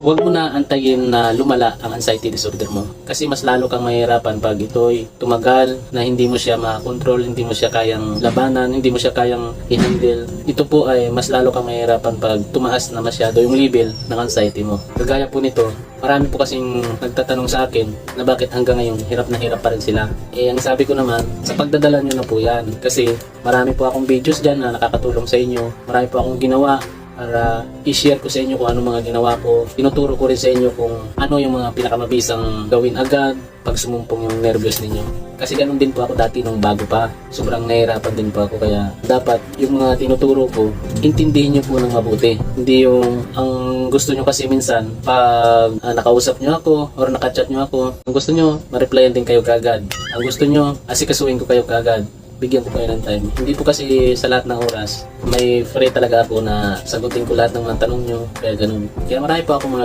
Huwag mo na antayin na lumala ang anxiety disorder mo. Kasi mas lalo kang mahirapan pag ito'y tumagal na hindi mo siya makontrol, hindi mo siya kayang labanan, hindi mo siya kayang i-handle. Ito po ay mas lalo kang mahirapan pag tumaas na masyado yung level ng anxiety mo. Kagaya po nito, marami po kasing nagtatanong sa akin na bakit hanggang ngayon hirap na hirap pa rin sila. Eh, ang sabi ko naman, sa pagdadala nyo na po yan. Kasi marami po akong videos dyan na nakakatulong sa inyo. Marami po akong ginawa para i-share ko sa inyo kung ano mga ginawa ko. Tinuturo ko rin sa inyo kung ano yung mga pinakamabisang gawin agad pag sumumpong yung nervous ninyo. Kasi ganun din po ako dati nung bago pa. Sobrang nahirapan din po ako kaya dapat yung mga tinuturo ko, intindihin nyo po ng mabuti. Hindi yung ang gusto nyo kasi minsan pag ah, nakausap nyo ako or nakachat nyo ako, ang gusto nyo, ma-replyan din kayo kagad. Ang gusto nyo, asikasuhin ko kayo kagad bigyan ko kayo ng time. Hindi po kasi sa lahat ng oras, may free talaga ako na sagutin ko lahat ng mga tanong nyo. Kaya ganun. Kaya marami po ako mga